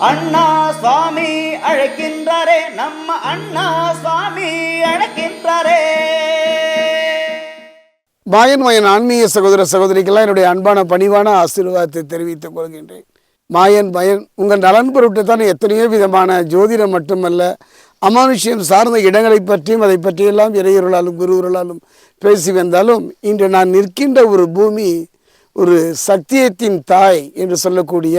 அண்ணா சுவாமி அழைக்கின்றாரே நம்ம அண்ணா சுவாமி அழைக்கின்றாரே. மாயன் மயன் ஆன்மீக சகோதர சகோதரிக்கெல்லாம் என்னுடைய அன்பான பணிவான ஆசீர்வாதத்தை தெரிவித்துக் கொள்கின்றேன். மாயன் பயன் உங்கள் நலன் பொருட்டு தான் எத்தனையோ விதமான ஜோதிடம் மட்டுமல்ல அமானுஷ்யம் சார்ந்த இடங்களை பற்றியும் அதை பற்றியெல்லாம் இறையொருளாலும் குருவர்களாலும் பேசி வந்தாலும் இன்று நான் நிற்கின்ற ஒரு பூமி ஒரு சத்தியத்தின் தாய் என்று சொல்லக்கூடிய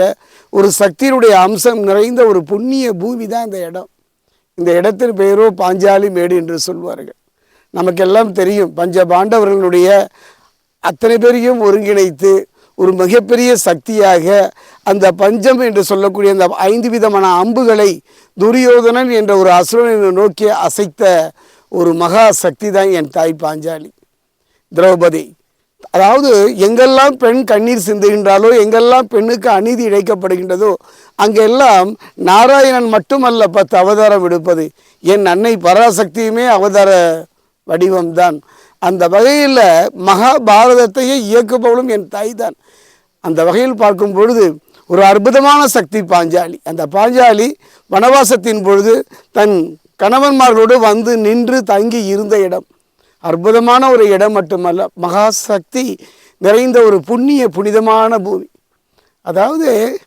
ஒரு சக்தியினுடைய அம்சம் நிறைந்த ஒரு புண்ணிய பூமி தான் இந்த இடம். இந்த இடத்தின் பெயரோ பாஞ்சாலி மேடு என்று சொல்வார்கள். நமக்கெல்லாம் தெரியும் பஞ்ச பாண்டவர்களுடைய அத்தனை பேரையும் ஒருங்கிணைத்து ஒரு மிகப்பெரிய சக்தியாக அந்த பஞ்சம் என்று சொல்லக்கூடிய அந்த ஐந்து விதமான அம்புகளை துரியோதனன் என்ற ஒரு அசுரனை நோக்கி அசைத்த ஒரு மகா சக்தி தான் என் தாய் பாஞ்சாலி. திரௌபதி அதாவது எங்கெல்லாம் பெண் கண்ணீர் சிந்துகின்றாலோ எங்கெல்லாம் பெண்ணுக்கு அநீதி இழைக்கப்படுகின்றதோ அங்கெல்லாம் நாராயணன் மட்டுமல்ல பத்து அவதாரம் எடுப்பது. என் அன்னை பராசக்தியுமே அவதார வடிவம்தான். அந்த வகையில் மகாபாரதத்தையே இயக்குபவளும் என் தாய் தான் அந்த வகையில் பார்க்கும் பொழுது ஒரு அற்புதமான சக்தி பாஞ்சாலி. அந்த பாஞ்சாலி வனவாசத்தின் பொழுது தன் கணவன்மார்களோடு வந்து நின்று தங்கி இருந்த இடம். அற்புதமான ஒரு இடம் மட்டுமல்ல மகா சக்தி நிறைந்த ஒரு புண்ணிய புனிதமான பூமி. அதாவது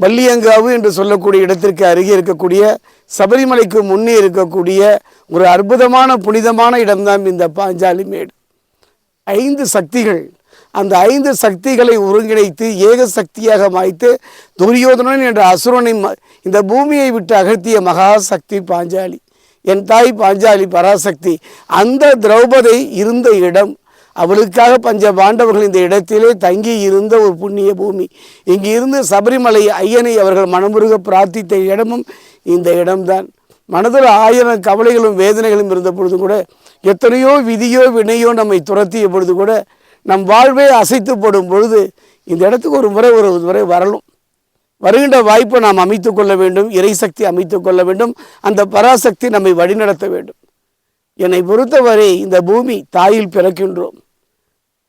வள்ளியங்காவு என்று சொல்லக்கூடிய இடத்திற்கு அருகே இருக்கக்கூடிய சபரிமலைக்கு முன்னே இருக்கக்கூடிய ஒரு அற்புதமான புனிதமான இடம்தான் இந்த பாஞ்சாலி மேடு. ஐந்து சக்திகள். அந்த ஐந்து சக்திகளை ஒருங்கிணைத்து ஏக சக்தியாக மாய்த்து துரியோதனன் என்ற அசுரனை ம- இந்த பூமியை விட்டு அகழ்த்திய மகா சக்தி பாஞ்சாலி. என் தாய் பாஞ்சாலி பராசக்தி. அந்த திரௌபதி இருந்த இடம் அவளுக்காக பஞ்ச பாண்டவர்கள் இந்த இடத்திலே தங்கி இருந்த ஒரு புண்ணிய பூமி. இங்கிருந்து சபரிமலை ஐயனை அவர்கள் மனமுருக பிரார்த்தித்த இடமும் இந்த இடம்தான். மனதில் ஆயிரம் கவலைகளும் வேதனைகளும் இருந்த பொழுது கூட எத்தனையோ விதியோ வினையோ நம்மை துரத்திய பொழுது கூட நம் வாழ்வே அசைத்து போடும் பொழுது இந்த இடத்துக்கு ஒரு முறை ஒரு முறை வரலும். வருகின்ற வாய்ப்பை நாம் அமைத்து கொள்ள வேண்டும் இறைசக்தி அமைத்து கொள்ள வேண்டும் அந்த பராசக்தி நம்மை வழிநடத்த வேண்டும். என்னை பொறுத்தவரை இந்த பூமி தாயில் பிறக்கின்றோம்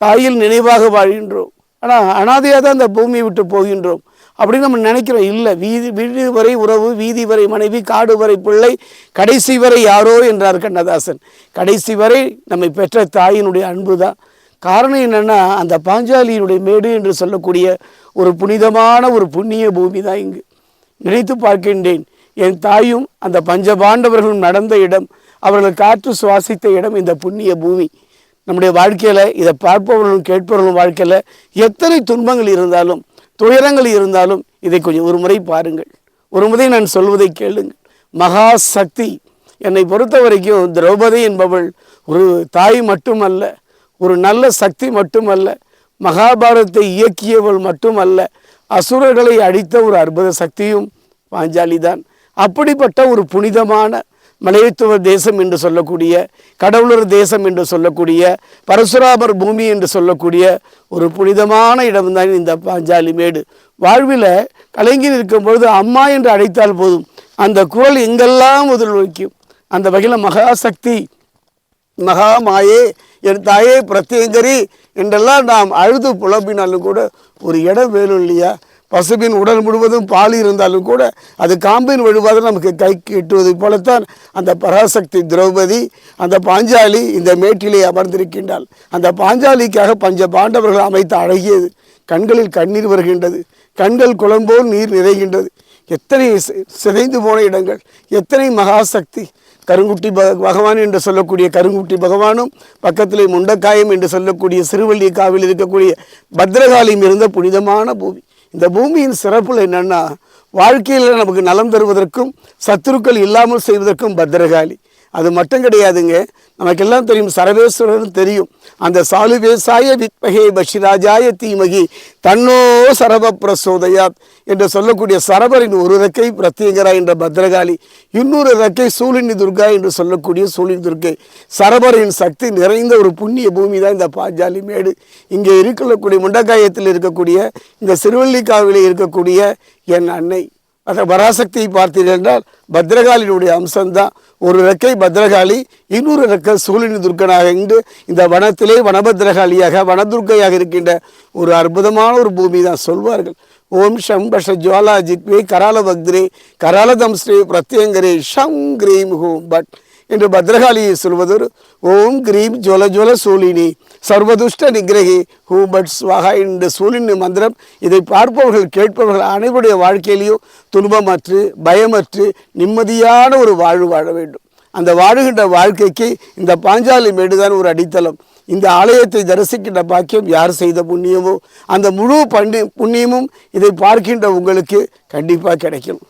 தாயில் நினைவாக வாழ்கின்றோம். ஆனால் அனாதையாக தான் இந்த பூமியை விட்டு போகின்றோம். அப்படின்னு நம்ம நினைக்கிறோம் இல்லை வீதி வீடு வரை உறவு வீதி வரை மனைவி காடு வரை பிள்ளை கடைசி வரை யாரோ என்றார் கண்ணதாசன். கடைசி வரை நம்மை பெற்ற தாயினுடைய அன்பு தான் காரணம் என்னென்னா அந்த பாஞ்சாலியினுடைய மேடு என்று சொல்லக்கூடிய ஒரு புனிதமான ஒரு புண்ணிய பூமி தான் இங்கு. நினைத்து பார்க்கின்றேன். என் தாயும் அந்த பஞ்ச பாண்டவர்களும் நடந்த இடம் அவர்கள் காற்று சுவாசித்த இடம் இந்த புண்ணிய பூமி. நம்முடைய வாழ்க்கையில் இதை பார்ப்பவர்களும் கேட்பவர்களும் வாழ்க்கையில் எத்தனை துன்பங்கள் இருந்தாலும் துயரங்கள் இருந்தாலும் இதை கொஞ்சம் ஒரு முறை பாருங்கள். ஒரு முறை நான் சொல்வதை கேளுங்கள். மகா சக்தி என்னை பொறுத்த வரைக்கும் திரௌபதி என்பவள் ஒரு தாய் மட்டுமல்ல ஒரு நல்ல சக்தி மட்டுமல்ல மகாபாரதத்தை இயக்கியவள் மட்டுமல்ல அசுரர்களை அடித்த ஒரு அற்புத சக்தியும் பாஞ்சாலி தான் அப்படிப்பட்ட ஒரு புனிதமான மலையத்துவ தேசம் என்று சொல்லக்கூடிய கடவுளர் தேசம் என்று சொல்லக்கூடிய பரசுராபர் பூமி என்று சொல்லக்கூடிய ஒரு புனிதமான இடம்தான் இந்த பாஞ்சாலி மேடு. வாழ்வில் கலைஞர் இருக்கும்பொழுது அம்மா என்று அழைத்தால் போதும். அந்த குரல் எங்கெல்லாம் முதல் வைக்கும் அந்த வகையில் மகாசக்தி மகாமாயே என் தாயே பிரத்யங்கரி என்றெல்லாம் நாம் அழுது புலம்பினாலும் கூட ஒரு இடம் வேணும் இல்லையா? பசுவின் உடல் முழுவதும் பால் இருந்தாலும் கூட அது காம்பின் வழுவாத நமக்கு கை எட்டுவது போலத்தான் அந்த பராசக்தி திரௌபதி அந்த பாஞ்சாலி இந்த மேட்டிலே அமர்ந்திருக்கின்றாள். அந்த பாஞ்சாலிக்காக பஞ்ச பாண்டவர்கள் அமைத்த அழகியது. கண்களில் கண்ணீர் வருகின்றது. கண்கள் குளம்போல் நீர் நிறைகின்றது. எத்தனை சிதைந்து போன இடங்கள். எத்தனை மகாசக்தி. கருங்குட்டி பகவான் என்று சொல்லக்கூடிய கருங்குட்டி பகவானும் பக்கத்தில் முண்டக்காயம் என்று சொல்லக்கூடிய சிறுவள்ளி காவில் இருக்கக்கூடிய பத்ரகாலியும் இருந்த புனிதமான பூமி. இந்த பூமியின் சிறப்பில் என்னென்னா வாழ்க்கையில் நமக்கு நலம் தருவதற்கும் சத்துருக்கள் இல்லாமல் செய்வதற்கும் பத்ரகாளி. அது மட்டும் கிடையாதுங்க. நமக்கெல்லாம் தெரியும் சரவேஸ்வரர்னு தெரியும். அந்த சாலுவேசாய வித்மகே பஷிராஜாய தீமகி தன்னோ சரப பிரசோதயாத் என்று சொல்லக்கூடிய சரபரின் ஒரு ரெக்கை பிரத்யேகரா என்ற பத்ரகாளி இன்னொரு ரெக்கை சூழினி துர்கா என்று சொல்லக்கூடிய சூழினி துர்க்கை சரபரின் சக்தி நிறைந்த ஒரு புண்ணிய பூமி தான் இந்த பாஞ்சாலி மேடு. இங்கே இருக்கக்கூடிய முண்டக்காயத்தில் இருக்கக்கூடிய இந்த சிறுவள்ளிக்காவிலே இருக்கக்கூடிய என் அன்னை. அந்த பராசக்தியை பார்த்தீர்கள் என்றால் பத்ரகாளியினுடைய அம்சம்தான். ஒரு ரெக்கை பத்ரகாளி இன்னொரு ரெக்கை சூழினி துர்க்கனாக இன்று இந்த வனத்திலே வனபத்ரகாளியாக வனதுர்க்கையாக இருக்கின்ற ஒரு அற்புதமான ஒரு பூமி தான் சொல்வார்கள். ஓம் ஷம் பஷ ஜுவாலா ஜிக்வே கரால பக்திரே கராலதம் ஸ்ரீ பிரத்யங்கரே ஷம் கிரீம் ஹூம் பட் என்று பத்ரகாளியை சொல்வதொரு ஓம் கிரீம் ஜொல ஜொல சூலினி சர்வதுஷ்ட நிகிரகி ஹூ பட் ஸ்வாகா என்ற சூலினி மந்திரம் இதை பார்ப்பவர்கள் கேட்பவர்கள் அனைவருடைய வாழ்க்கையிலையும் துன்பமற்று பயமற்று நிம்மதியான ஒரு வாழ்வு வாழ வேண்டும். அந்த வாழுகின்ற வாழ்க்கைக்கு இந்த பாஞ்சாலி மேடுதான் ஒரு அடித்தளம். இந்த ஆலயத்தை தரிசிக்கின்ற பாக்கியம் யார் செய்த புண்ணியமோ அந்த முழு பண்டி புண்ணியமும் இதை பார்க்கின்ற உங்களுக்கு கண்டிப்பாக கிடைக்கும்.